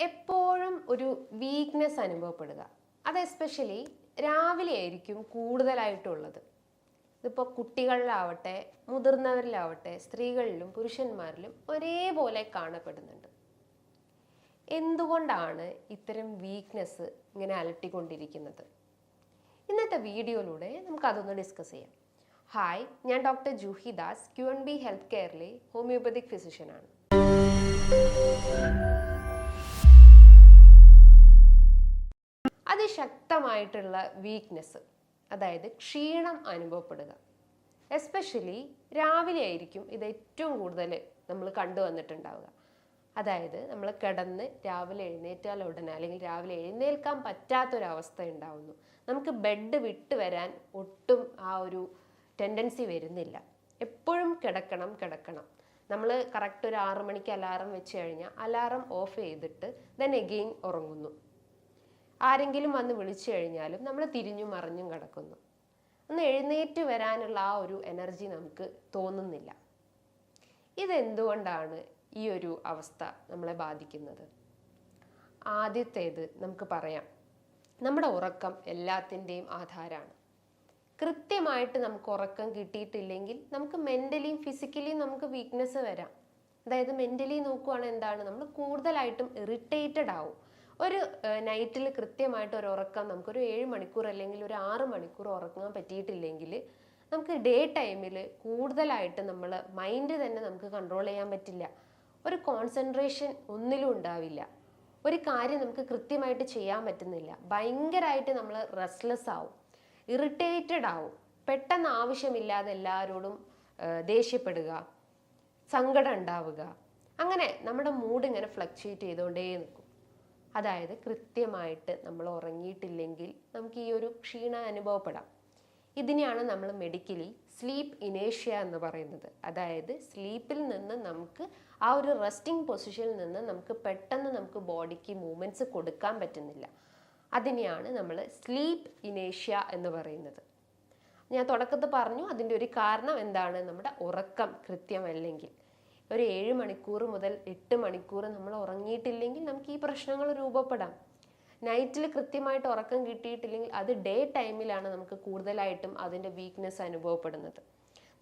എപ്പോഴും ഒരു വീക്ക്നെസ് അനുഭവപ്പെടുക. അത് എസ്പെഷ്യലി രാവിലെ ആയിരിക്കും കൂടുതലായിട്ടുള്ളത്. ഇതിപ്പോൾ കുട്ടികളിലാവട്ടെ മുതിർന്നവരിലാവട്ടെ സ്ത്രീകളിലും പുരുഷന്മാരിലും ഒരേപോലെ കാണപ്പെടുന്നുണ്ട്. എന്തുകൊണ്ടാണ് ഇത്തരം വീക്ക്നെസ് ഇങ്ങനെ അലട്ടിക്കൊണ്ടിരിക്കുന്നത്? ഇന്നത്തെ വീഡിയോയിലൂടെ നമുക്ക് അതൊന്ന് ഡിസ്കസ് ചെയ്യാം. ഹായ് ഞാൻ doctor Juhi Das Q N B health കെയറിലെ homoeopathic ഫിസിഷ്യനാണ് അതിശക്തമായിട്ടുള്ള വീക്ക്നെസ് അതായത് ക്ഷീണം അനുഭവപ്പെടുക. എസ്പെഷ്യലി രാവിലെ ആയിരിക്കും ഇത് ഏറ്റവും കൂടുതൽ നമ്മൾ കണ്ടുവന്നിട്ടുണ്ടാവുക അതായത് നമ്മൾ കിടന്ന് രാവിലെ എഴുന്നേറ്റാൽ ഉടനെ അല്ലെങ്കിൽ രാവിലെ എഴുന്നേൽക്കാൻ പറ്റാത്തൊരവസ്ഥ ഉണ്ടാവുന്നു. നമുക്ക് ബെഡ് വിട്ട് വരാൻ ഒട്ടും ആ ഒരു ടെൻഡൻസി വരുന്നില്ല. എപ്പോഴും കിടക്കണം കിടക്കണം. നമ്മൾ കറക്റ്റ് ഒരു ആറു മണിക്ക് അലാറം വെച്ച് കഴിഞ്ഞാൽ അലാറം ഓഫ് ചെയ്തിട്ട് ദെൻ എഗെയിൻ ഉറങ്ങുന്നു. ആരെങ്കിലും വന്ന് വിളിച്ചു കഴിഞ്ഞാലും നമ്മൾ തിരിഞ്ഞും മറിഞ്ഞും കിടക്കുന്നു. ഒന്ന് എഴുന്നേറ്റ് വരാനുള്ള ആ ഒരു എനർജി നമുക്ക് തോന്നുന്നില്ല. ഇതെന്തുകൊണ്ടാണ് ഈ ഒരു അവസ്ഥ നമ്മളെ ബാധിക്കുന്നത്? ആദ്യത്തേത് നമുക്ക് പറയാം. നമ്മുടെ ഉറക്കം എല്ലാത്തിന്റെയും ആധാരമാണ് കൃത്യമായിട്ട് നമുക്ക് ഉറക്കം കിട്ടിയിട്ടില്ലെങ്കിൽ നമുക്ക് മെന്റലിയും ഫിസിക്കലിയും നമുക്ക് വീക്ക്നെസ് വരാം. അതായത് മെന്റലി നോക്കുവാണെങ്കിൽ എന്താണ് നമ്മൾ കൂടുതലായിട്ടും ഇറിറ്റേറ്റഡ് ആവും. ഒരു നൈറ്റിൽ കൃത്യമായിട്ട് ഒരു ഉറക്കം നമുക്കൊരു ഏഴ് മണിക്കൂർ അല്ലെങ്കിൽ ഒരു ആറ് മണിക്കൂർ ഉറങ്ങാൻ പറ്റിയിട്ടില്ലെങ്കിൽ നമുക്ക് ഡേ ടൈമിൽ കൂടുതലായിട്ട് നമ്മൾ മൈൻഡ് തന്നെ നമുക്ക് കൺട്രോൾ ചെയ്യാൻ പറ്റില്ല. ഒരു കോൺസെൻട്രേഷൻ ഒന്നിലും ഉണ്ടാവില്ല. ഒരു കാര്യം നമുക്ക് കൃത്യമായിട്ട് ചെയ്യാൻ പറ്റുന്നില്ല. ഭയങ്കരമായിട്ട് നമ്മൾ റെസ്റ്റ്ലെസ് ആവും. ഇറിറ്റേറ്റഡ് ആവും. പെട്ടെന്ന് ആവശ്യമില്ലാതെ എല്ലാവരോടും ദേഷ്യപ്പെടുക സങ്കടം ഉണ്ടാവുക. അങ്ങനെ നമ്മുടെ മൂഡ് ഇങ്ങനെ ഫ്ലക്ച്വേറ്റ് ചെയ്തുകൊണ്ടേ നിൽക്കും. അതായത് കൃത്യമായിട്ട് നമ്മൾ ഉറങ്ങിയിട്ടില്ലെങ്കിൽ നമുക്ക് ഈ ഒരു ക്ഷീണം അനുഭവപ്പെടാം. ഇതിനെയാണ് നമ്മൾ മെഡിക്കലി സ്ലീപ്പ് ഇനേഷ്യ എന്ന് പറയുന്നത്. അതായത് സ്ലീപ്പിൽ നിന്ന് നമുക്ക് ആ ഒരു റെസ്റ്റിംഗ് പൊസിഷനിൽ നിന്ന് നമുക്ക് പെട്ടെന്ന് നമുക്ക് ബോഡിക്ക് മൂവ്മെന്റ്സ് കൊടുക്കാൻ പറ്റുന്നില്ല. അതിനെയാണ് നമ്മൾ സ്ലീപ്പ് ഇനേഷ്യ എന്ന് പറയുന്നത്. ഞാൻ തുടക്കത്തിൽ പറഞ്ഞു അതിന്റെ ഒരു കാരണം എന്താണ്? നമ്മുടെ ഉറക്കം കൃത്യമല്ലെങ്കിൽ. ഒരു ഏഴ് മണിക്കൂർ മുതൽ എട്ട് മണിക്കൂർ നമ്മൾ ഉറങ്ങിയിട്ടില്ലെങ്കിൽ നമുക്ക് ഈ പ്രശ്നങ്ങൾ രൂപപ്പെടാം. നൈറ്റിൽ കൃത്യമായിട്ട് ഉറക്കം കിട്ടിയിട്ടില്ലെങ്കിൽ അത് ഡേ ടൈമിലാണ് നമുക്ക് കൂടുതലായിട്ടും അതിന്റെ വീക്ക്നെസ് അനുഭവപ്പെടുന്നത്.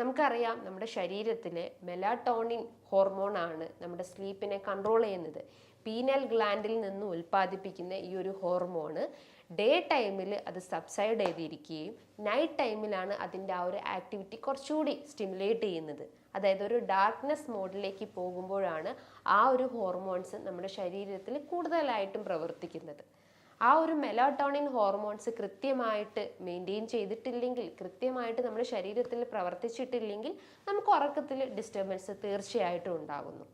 നമുക്കറിയാം നമ്മുടെ ശരീരത്തിലെ മെലാട്ടോണിൻ ഹോർമോണാണ് നമ്മുടെ സ്ലീപ്പിനെ കൺട്രോൾ ചെയ്യുന്നത്. പീനൽ ഗ്ലാൻഡിൽ നിന്ന് ഉൽപ്പാദിപ്പിക്കുന്ന ഈ ഒരു ഹോർമോണ് ഡേ ടൈമിൽ അത് സബ്സൈഡ് ചെയ്തിരിക്കുകയും നൈറ്റ് ടൈമിലാണ് അതിന്റെ ആ ഒരു ആക്ടിവിറ്റി കുറച്ചുകൂടി സ്റ്റിമുലേറ്റ് ചെയ്യുന്നത്. അതായത് ഒരു ഡാർക്ക്നെസ് മോഡിലേക്ക് പോകുമ്പോഴാണ് ആ ഒരു ഹോർമോൺസ് നമ്മുടെ ശരീരത്തിൽ കൂടുതലായിട്ടും പ്രവർത്തിക്കുന്നത്. ആ ഒരു മെലാട്ടോണിൻ ഹോർമോൺസ് കൃത്യമായിട്ട് മെയിന്റെയിൻ ചെയ്തിട്ടില്ലെങ്കിൽ കൃത്യമായിട്ട് നമ്മുടെ ശരീരത്തിൽ പ്രവർത്തിച്ചിട്ടില്ലെങ്കിൽ നമുക്ക് ഉറക്കത്തിൽ ഡിസ്റ്റർബൻസ് തീർച്ചയായിട്ടും ഉണ്ടാകുന്നു.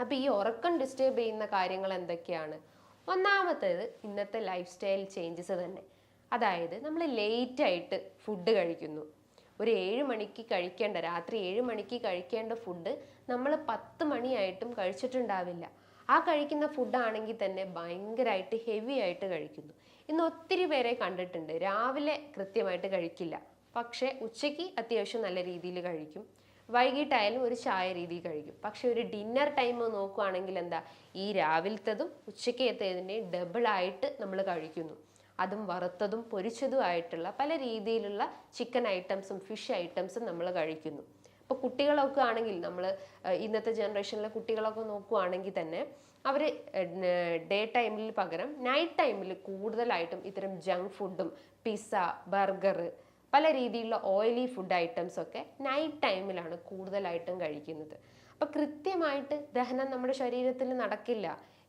അപ്പോൾ ഈ ഉറക്കം ഡിസ്റ്റർബ് ചെയ്യുന്ന കാര്യങ്ങൾ എന്തൊക്കെയാണ്? ഒന്നാമത്തേത് ഇന്നത്തെ ലൈഫ് സ്റ്റൈൽ ചേഞ്ചസ് തന്നെ. അതായത് നമ്മൾ ലേറ്റായിട്ട് ഫുഡ് കഴിക്കുന്നു. ഒരു ഏഴ് മണിക്ക് കഴിക്കേണ്ട രാത്രി ഏഴ് മണിക്ക് കഴിക്കേണ്ട ഫുഡ് നമ്മൾ പത്ത് മണിയായിട്ടും കഴിച്ചിട്ടുണ്ടാവില്ല. ആ കഴിക്കുന്ന ഫുഡാണെങ്കിൽ തന്നെ ഭയങ്കരമായിട്ട് ഹെവി ആയിട്ട് കഴിക്കുന്നു. ഇന്ന് ഒത്തിരി പേരെ കണ്ടിട്ടുണ്ട് രാവിലെ കൃത്യമായിട്ട് കഴിക്കില്ല. പക്ഷേ ഉച്ചയ്ക്ക് അത്യാവശ്യം നല്ല രീതിയിൽ കഴിക്കും. വൈകിട്ടായാലും ഒരു ചായ രീതിയിൽ കഴിക്കും. പക്ഷെ ഒരു ഡിന്നർ ടൈം നോക്കുകയാണെങ്കിൽ എന്താ ഈ രാവിലത്തതും ഉച്ചക്കത്തേതിന്റെയും ഡബിളായിട്ട് നമ്മൾ കഴിക്കുന്നു. അതും വറുത്തതും പൊരിച്ചതും ആയിട്ടുള്ള പല രീതിയിലുള്ള ചിക്കൻ ഐറ്റംസും ഫിഷ് ഐറ്റംസും നമ്മൾ കഴിക്കുന്നു. ഇപ്പോൾ കുട്ടികളൊക്കെ ആണെങ്കിൽ നമ്മൾ ഇന്നത്തെ ജനറേഷനിലെ കുട്ടികളൊക്കെ നോക്കുവാണെങ്കിൽ തന്നെ അവർ ഡേ ടൈമിൽ പകരം നൈറ്റ് ടൈമിൽ കൂടുതലായിട്ടും ഇത്തരം ജങ്ക് ഫുഡും പിസ്സ ബർഗർ പല രീതിയിലുള്ള ഓയിലി ഫുഡ് ഐറ്റംസ് ഒക്കെ നൈറ്റ് ടൈമിലാണ് കൂടുതലായിട്ടും കഴിക്കുന്നത്. അപ്പോൾ കൃത്യമായിട്ട് ദഹനം നമ്മുടെ ശരീരത്തിൽ നടക്കില്ല.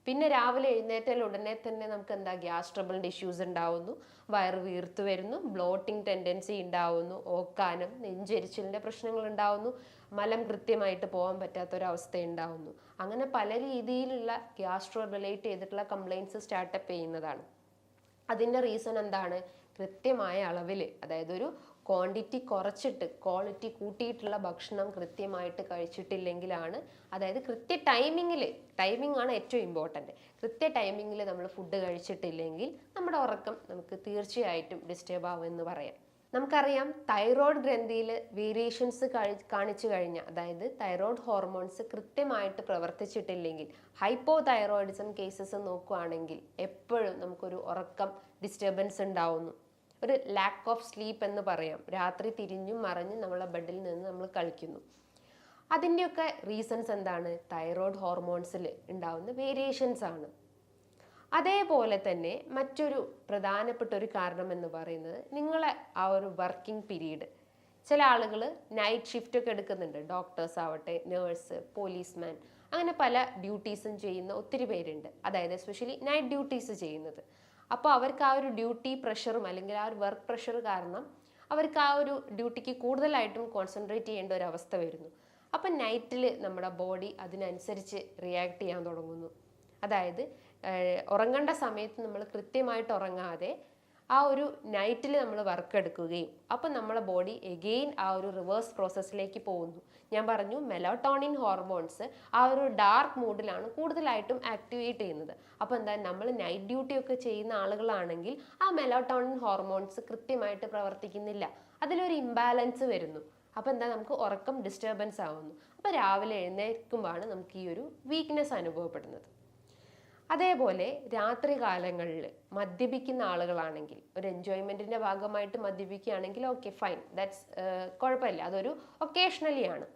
പിന്നെ രാവിലെ എഴുന്നേറ്റാൽ ഉടനെ തന്നെ നമുക്ക് എന്താ ഗ്യാസ് ട്രബിളിന്റെ ഇഷ്യൂസ് ഉണ്ടാവുന്നു വയറ് വീർത്ത് വരുന്നു ബ്ലോട്ടിംഗ് ടെൻഡൻസി ഉണ്ടാവുന്നു ഓക്കാനം നെഞ്ചെരിച്ചിലിന്റെ പ്രശ്നങ്ങൾ ഉണ്ടാവുന്നു മലം കൃത്യമായിട്ട് പോകാൻ പറ്റാത്തൊരവസ്ഥ ഉണ്ടാവുന്നു അങ്ങനെ പല രീതിയിലുള്ള ഗ്യാസ്ട്രോ റിലേറ്റ് ചെയ്തിട്ടുള്ള കംപ്ലയിൻസ് സ്റ്റാർട്ടപ്പ് ചെയ്യുന്നതാണ്. അതിന്റെ റീസൺ എന്താണ്? കൃത്യമായ അളവിൽ അതായത് ഒരു ക്വാണ്ടിറ്റി കുറച്ചിട്ട് ക്വാളിറ്റി കൂട്ടിയിട്ടുള്ള ഭക്ഷണം കൃത്യമായിട്ട് കഴിച്ചിട്ടില്ലെങ്കിലാണ്. അതായത് കൃത്യ ടൈമിങ്ങിൽ ടൈമിംഗ് ആണ് ഏറ്റവും ഇമ്പോർട്ടന്റ് കൃത്യ ടൈമിങ്ങിൽ നമ്മൾ ഫുഡ് കഴിച്ചിട്ടില്ലെങ്കിൽ നമ്മുടെ ഉറക്കം നമുക്ക് തീർച്ചയായിട്ടും ഡിസ്റ്റർബ് ആവുമെന്ന് പറയാം. നമുക്കറിയാം തൈറോയ്ഡ് ഗ്രന്ഥിയിൽ വേരിയേഷൻസ് കാണിച്ചു കഴിഞ്ഞാൽ അതായത് തൈറോയ്ഡ് ഹോർമോൺസ് കൃത്യമായിട്ട് പ്രവർത്തിച്ചിട്ടില്ലെങ്കിൽ ഹൈപ്പോ തൈറോയിഡിസം കേസസ് നോക്കുകയാണെങ്കിൽ എപ്പോഴും നമുക്കൊരു ഉറക്കം ഡിസ്റ്റർബൻസ് ഉണ്ടാവുന്നു. ഒരു ലാക്ക് ഓഫ് സ്ലീപ്പ് എന്ന് പറയാം. രാത്രി തിരിഞ്ഞും മറിഞ്ഞും നമ്മളെ ബെഡിൽ നിന്ന് നമ്മൾ കളിക്കുന്നു. അതിന്റെയൊക്കെ റീസൺസ് എന്താണ്? തൈറോയ്ഡ് ഹോർമോൺസിൽ ഉണ്ടാവുന്ന വേരിയേഷൻസ് ആണ്. അതേപോലെ തന്നെ മറ്റൊരു പ്രധാനപ്പെട്ട ഒരു കാരണം എന്ന് പറയുന്നത് നിങ്ങളെ ആ ഒരു വർക്കിംഗ് പീരീഡ് ചില ആളുകൾ നൈറ്റ് ഷിഫ്റ്റ് ഒക്കെ എടുക്കുന്നുണ്ട്. ഡോക്ടേഴ്സ് ആവട്ടെ നേഴ്സ് പോലീസ്മാൻ അങ്ങനെ പല ഡ്യൂട്ടീസും ചെയ്യുന്ന ഒത്തിരി പേരുണ്ട്. അതായത് എസ്പെഷ്യലി നൈറ്റ് ഡ്യൂട്ടീസ് ചെയ്യുന്നത്. അപ്പോൾ അവർക്ക് ആ ഒരു ഡ്യൂട്ടി പ്രഷറും അല്ലെങ്കിൽ ആ ഒരു വർക്ക് പ്രഷർ കാരണം അവർക്ക് ആ ഒരു ഡ്യൂട്ടിക്ക് കൂടുതലായിട്ടും കോൺസെൻട്രേറ്റ് ചെയ്യേണ്ട ഒരു അവസ്ഥ വരുന്നു. അപ്പം നൈറ്റിൽ നമ്മുടെ ബോഡി അതിനനുസരിച്ച് റിയാക്ട് ചെയ്യാൻ തുടങ്ങുന്നു. അതായത് ഉറങ്ങേണ്ട സമയത്ത് നമ്മൾ കൃത്യമായിട്ട് ഉറങ്ങാതെ ആ ഒരു നൈറ്റിൽ നമ്മൾ വർക്ക് എടുക്കുകയും അപ്പം നമ്മളെ ബോഡി എഗെയിൻ ആ ഒരു റിവേഴ്സ് പ്രോസസ്സിലേക്ക് പോകുന്നു. ഞാൻ പറഞ്ഞു മെലോട്ടോണിൻ ഹോർമോൺസ് ആ ഒരു ഡാർക്ക് മൂഡിലാണ് കൂടുതലായിട്ടും ആക്ടിവേറ്റ് ചെയ്യുന്നത്. അപ്പോൾ എന്താ നമ്മൾ നൈറ്റ് ഡ്യൂട്ടി ഒക്കെ ചെയ്യുന്ന ആളുകളാണെങ്കിൽ ആ മെലോട്ടോണിൻ ഹോർമോൺസ് കൃത്യമായിട്ട് പ്രവർത്തിക്കുന്നില്ല. അതിലൊരു ഇംബാലൻസ് വരുന്നു. അപ്പോൾ എന്താ നമുക്ക് ഉറക്കം ഡിസ്റ്റർബൻസ് ആവുന്നു. അപ്പോൾ രാവിലെ എഴുന്നേൽക്കുമ്പോഴാണ് നമുക്ക് ഈ ഒരു വീക്ക്നെസ് അനുഭവപ്പെടുന്നത്. അതേപോലെ രാത്രി കാലങ്ങളിൽ മദ്യപിക്കുന്ന ആളുകളാണെങ്കിൽ ഒരു എൻജോയ്മെന്റിന്റെ ഭാഗമായിട്ട് മദ്യപിക്കുകയാണെങ്കിൽ ഓക്കെ ഫൈൻ ദാറ്റ്സ് കുഴപ്പമില്ല. അതൊരു ഒക്കേഷണലി ആണ്.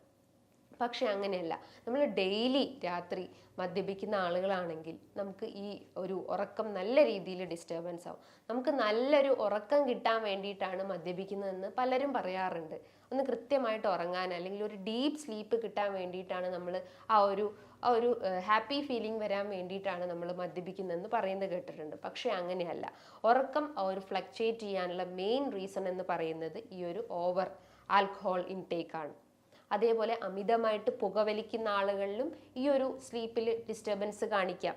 പക്ഷെ അങ്ങനെയല്ല. നമ്മൾ ഡെയിലി രാത്രി മദ്യപിക്കുന്ന ആളുകളാണെങ്കിൽ നമുക്ക് ഈ ഒരു ഉറക്കം നല്ല രീതിയിൽ ഡിസ്റ്റർബൻസ് ആവും. നമുക്ക് നല്ലൊരു ഉറക്കം കിട്ടാൻ വേണ്ടിയിട്ടാണ് മദ്യപിക്കുന്നതെന്ന് പലരും പറയാറുണ്ട്. ഒന്ന് കൃത്യമായിട്ട് ഉറങ്ങാൻ അല്ലെങ്കിൽ ഒരു ഡീപ്പ് സ്ലീപ്പ് കിട്ടാൻ വേണ്ടിയിട്ടാണ് നമ്മൾ ആ ഒരു ആ ഒരു ഹാപ്പി ഫീലിംഗ് വരാൻ വേണ്ടിയിട്ടാണ് നമ്മൾ മദ്യപിക്കുന്നതെന്ന് പറയുന്നത് കേട്ടിട്ടുണ്ട്. പക്ഷേ അങ്ങനെയല്ല. ഉറക്കം ഒരു ഫ്ലക്ച്വേറ്റ് ചെയ്യാനുള്ള മെയിൻ റീസൺ എന്ന് പറയുന്നത് ഈ ഒരു ഓവർ ആൽക്കഹോൾ ഇൻടേക്ക് ആണ്. അതേപോലെ അമിതമായിട്ട് പുകവലിക്കുന്ന ആളുകളിലും ഈ ഒരു സ്ലീപ്പിൽ ഡിസ്റ്റർബൻസ് കാണിക്കാം.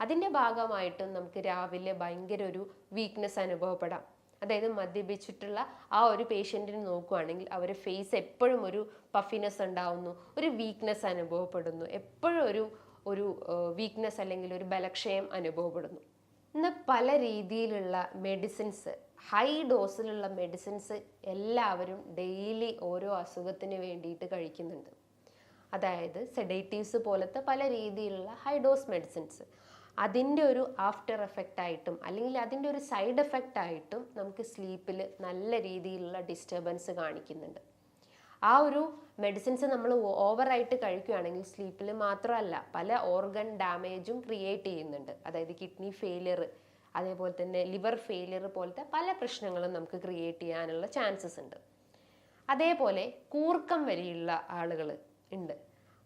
അതിന്റെ ഭാഗമായിട്ടും നമുക്ക് രാവിലെ ഭയങ്കര ഒരു വീക്ക്നെസ് അനുഭവപ്പെടാം. അതായത് മദ്യപിച്ചിട്ടുള്ള ആ ഒരു പേഷ്യന്റിനെ നോക്കുകയാണെങ്കിൽ അവരുടെ ഫേസ് എപ്പോഴും ഒരു പഫിനെസ് ഉണ്ടാവുന്നു ഒരു വീക്ക്നെസ് അനുഭവപ്പെടുന്നു. എപ്പോഴും ഒരു ഒരു വീക്ക്നെസ് അല്ലെങ്കിൽ ഒരു ബലക്ഷയം അനുഭവപ്പെടുന്നു. ഇന്ന് പല രീതിയിലുള്ള മെഡിസിൻസ് ഹൈ ഡോസിലുള്ള മെഡിസിൻസ് എല്ലാവരും ഡെയിലി ഓരോ അസുഖത്തിന് വേണ്ടിയിട്ട് കഴിക്കുന്നുണ്ട്. അതായത് സെഡേറ്റീവ്സ് പോലത്തെ പല രീതിയിലുള്ള ഹൈ ഡോസ് മെഡിസിൻസ് അതിന്റെ ഒരു ആഫ്റ്റർ എഫക്റ്റ് ആയിട്ടും അല്ലെങ്കിൽ അതിന്റെ ഒരു സൈഡ് എഫക്റ്റ് ആയിട്ടും നമുക്ക് സ്ലീപ്പിൽ നല്ല രീതിയിലുള്ള ഡിസ്റ്റർബൻസ് കാണിക്കുന്നുണ്ട്. ആ ഒരു മെഡിസിൻസ് നമ്മൾ ഓവറായിട്ട് കഴിക്കുകയാണെങ്കിൽ സ്ലീപ്പിൽ മാത്രമല്ല പല ഓർഗൻ ഡാമേജും ക്രിയേറ്റ് ചെയ്യുന്നുണ്ട്. അതായത് കിഡ്നി ഫെയിലിയർ അതേപോലെ തന്നെ ലിവർ ഫെയിലിയർ പോലത്തെ പല പ്രശ്നങ്ങളും നമുക്ക് ക്രിയേറ്റ് ചെയ്യാനുള്ള ചാൻസസ് ഉണ്ട്. അതേപോലെ കൂർക്കം വരെയുള്ള ആളുകൾ ഉണ്ട്.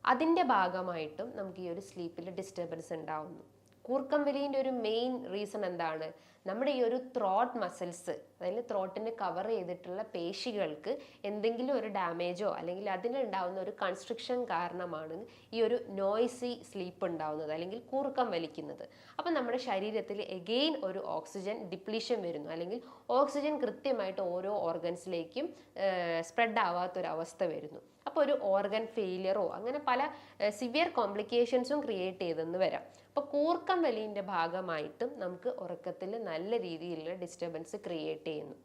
അതിന്റെ ഭാഗമായിട്ടും നമുക്ക് ഈ ഒരു സ്ലീപ്പിൽ ഡിസ്റ്റർബൻസ് ഉണ്ടാവുന്നു. കൂർക്കം ഒരു മെയിൻ റീസൺ എന്താണ്? നമ്മുടെ ഈ ഒരു ത്രോട്ട് മസിൽസ് അതായത് ത്രോട്ടിനെ കവർ ചെയ്തിട്ടുള്ള പേശികൾക്ക് എന്തെങ്കിലും ഒരു ഡാമേജോ അല്ലെങ്കിൽ അതിനുണ്ടാവുന്ന ഒരു കൺസ്ട്രക്ഷൻ കാരണമാണ് ഈ ഒരു നോയ്സി സ്ലീപ്പ് ഉണ്ടാവുന്നത് അല്ലെങ്കിൽ കൂർക്കം വലിക്കുന്നത്. അപ്പം നമ്മുടെ ശരീരത്തിൽ എഗെയിൻ ഒരു ഓക്സിജൻ ഡിപ്ലീഷൻ വരുന്നു അല്ലെങ്കിൽ ഓക്സിജൻ കൃത്യമായിട്ട് ഓരോ ഓർഗൻസിലേക്കും സ്പ്രെഡ് ആവാത്തൊരവസ്ഥ വരുന്നു. അപ്പോൾ ഒരു ഓർഗൻ ഫെയിലിയറോ അങ്ങനെ പല സിവിയർ കോംപ്ലിക്കേഷൻസും ക്രിയേറ്റ് ചെയ്തെന്ന് വരാം. അപ്പോൾ കൂർക്കം വലിന്റെ ഭാഗമായിട്ടും നമുക്ക് ഉറക്കത്തിൽ നല്ല രീതിയിലുള്ള ഡിസ്റ്റർബൻസ് ക്രിയേറ്റ് ചെയ്യുന്നു.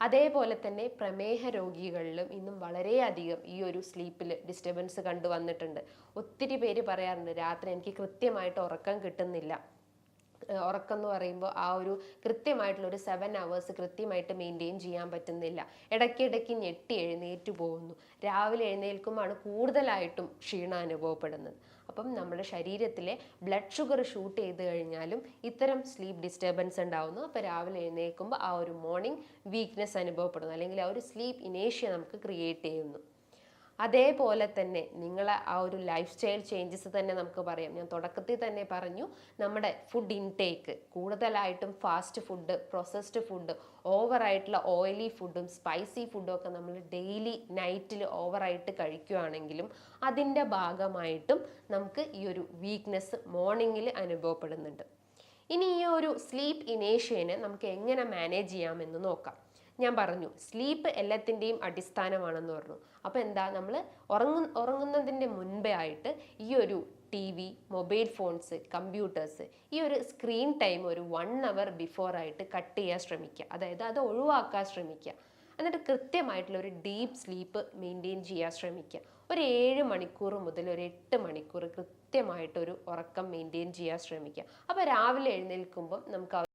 അതേപോലെ തന്നെ പ്രമേഹ രോഗികളിലും ഇന്നും വളരെയധികം ഈ ഒരു സ്ലീപ്പിൽ ഡിസ്റ്റർബൻസ് കണ്ടുവന്നിട്ടുണ്ട് ഒത്തിരി പേര് പറയാറുണ്ട് രാത്രി എനിക്ക് കൃത്യമായിട്ട് ഉറക്കം കിട്ടുന്നില്ല. ഉറക്കം എന്ന് പറയുമ്പോൾ ആ ഒരു കൃത്യമായിട്ടുള്ള ഒരു സെവൻ അവേഴ്സ് കൃത്യമായിട്ട് മെയിന്റെയിൻ ചെയ്യാൻ പറ്റുന്നില്ല. ഇടയ്ക്കിടയ്ക്ക് ഞെട്ടി എഴുന്നേറ്റ് പോകുന്നു. രാവിലെ എഴുന്നേൽക്കുമ്പോഴാണ് കൂടുതലായിട്ടും ക്ഷീണം അനുഭവപ്പെടുന്നത് അപ്പം നമ്മുടെ ശരീരത്തിലെ ബ്ലഡ് ഷുഗർ ഷൂട്ട് ചെയ്ത് കഴിഞ്ഞാലും ഇത്തരം സ്ലീപ്പ് ഡിസ്റ്റർബൻസ് ഉണ്ടാവുന്നു. അപ്പോൾ രാവിലെ എഴുന്നേൽക്കുമ്പോൾ ആ ഒരു മോർണിംഗ് വീക്ക്നെസ് അനുഭവപ്പെടുന്നു. അല്ലെങ്കിൽ ആ ഒരു സ്ലീപ്പ് ഇനേഷ്യ നമുക്ക് ക്രിയേറ്റ് ചെയ്യുന്നു. അതേപോലെ തന്നെ നിങ്ങളെ ആ ഒരു ലൈഫ് സ്റ്റൈൽ ചേഞ്ചസ് തന്നെ നമുക്ക് പറയാം. ഞാൻ തുടക്കത്തിൽ തന്നെ പറഞ്ഞു നമ്മുടെ ഫുഡ് ഇൻടേക്ക് കൂടുതലായിട്ടും ഫാസ്റ്റ് ഫുഡ് പ്രോസസ്ഡ് ഫുഡ് ഓവറായിട്ടുള്ള ഓയിലി ഫുഡും സ്പൈസി ഫുഡും ഒക്കെ നമ്മൾ ഡെയിലി നൈറ്റിൽ ഓവറായിട്ട് കഴിക്കുകയാണെങ്കിലും അതിന്റെ ഭാഗമായിട്ടും നമുക്ക് ഈ ഒരു വീക്ക്നെസ് മോർണിംഗിൽ അനുഭവപ്പെടുന്നുണ്ട്. ഇനി ഈ ഒരു സ്ലീപ്പ് ഇനേഷ്യനെ നമുക്ക് എങ്ങനെ മാനേജ് ചെയ്യാമെന്ന് നോക്കാം. ഞാൻ പറഞ്ഞു സ്ലീപ്പ് എല്ലാത്തിന്റെയും അടിസ്ഥാനമാണെന്ന് പറഞ്ഞു. അപ്പോൾ എന്താ? നമ്മൾ ഉറങ്ങു ഉറങ്ങുന്നതിന്റെ മുൻപേ ആയിട്ട് ഈ ഒരു T V mobile phones computers ഈ ഒരു സ്ക്രീൻ ടൈം ഒരു വൺ അവർ ബിഫോർ ആയിട്ട് കട്ട് ചെയ്യാൻ ശ്രമിക്കുക. അതായത് അത് ഒഴിവാക്കാൻ ശ്രമിക്കുക. എന്നിട്ട് കൃത്യമായിട്ടുള്ള ഒരു ഡീപ്പ് സ്ലീപ്പ് മെയിന്റെയിൻ ചെയ്യാൻ ശ്രമിക്കുക. ഒരു ഏഴ് മണിക്കൂർ മുതൽ ഒരു എട്ട് മണിക്കൂർ കൃത്യമായിട്ടൊരു ഉറക്കം മെയിന്റെയിൻ ചെയ്യാൻ ശ്രമിക്കുക. അപ്പോൾ രാവിലെ എഴുന്നേൽക്കുമ്പം നമുക്ക്